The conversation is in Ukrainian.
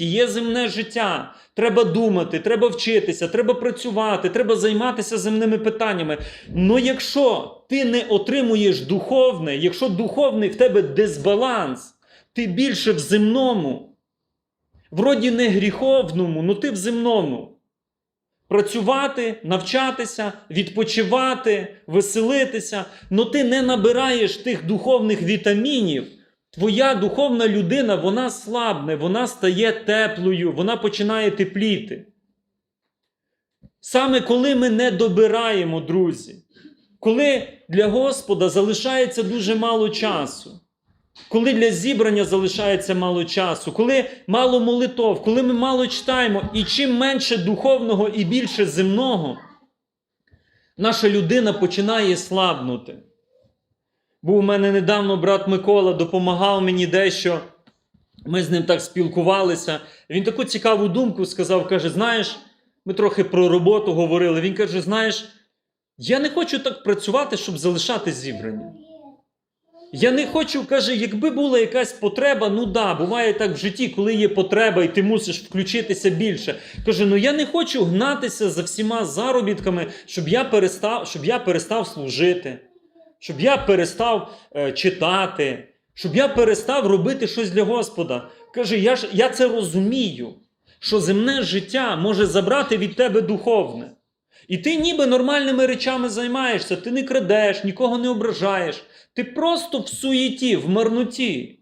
є земне життя. Треба думати, треба вчитися, треба працювати, треба займатися земними питаннями. Ну якщо ти не отримуєш духовне, якщо духовний в тебе дисбаланс, ти більше в земному, вроді не гріховному, ну ти в земному. Працювати, навчатися, відпочивати, веселитися, но ти не набираєш тих духовних вітамінів. Твоя духовна людина, вона слабне, вона стає теплою, вона починає тепліти. Саме коли ми не добираємо, друзі, коли для Господа залишається дуже мало часу, коли для зібрання залишається мало часу, коли мало молитов, коли ми мало читаємо, і чим менше духовного і більше земного, наша людина починає слабнути. Був у мене недавно брат Микола, допомагав мені дещо. Ми з ним так спілкувалися. Він таку цікаву думку сказав: каже: знаєш, ми трохи про роботу говорили. Він каже: знаєш, я не хочу так працювати, щоб залишати зібрання. Я не хочу, каже, якби була якась потреба, ну да, буває так в житті, коли є потреба, і ти мусиш включитися більше. Каже, ну я не хочу гнатися за всіма заробітками, щоб я перестав, щоб я перестав служити, щоб я перестав е, читати, щоб я перестав робити щось для Господа. Каже, я ж я це розумію, що земне життя може забрати від тебе духовне. І ти ніби нормальними речами займаєшся, ти не крадеш, нікого не ображаєш. Ти просто в суєті, в марноті.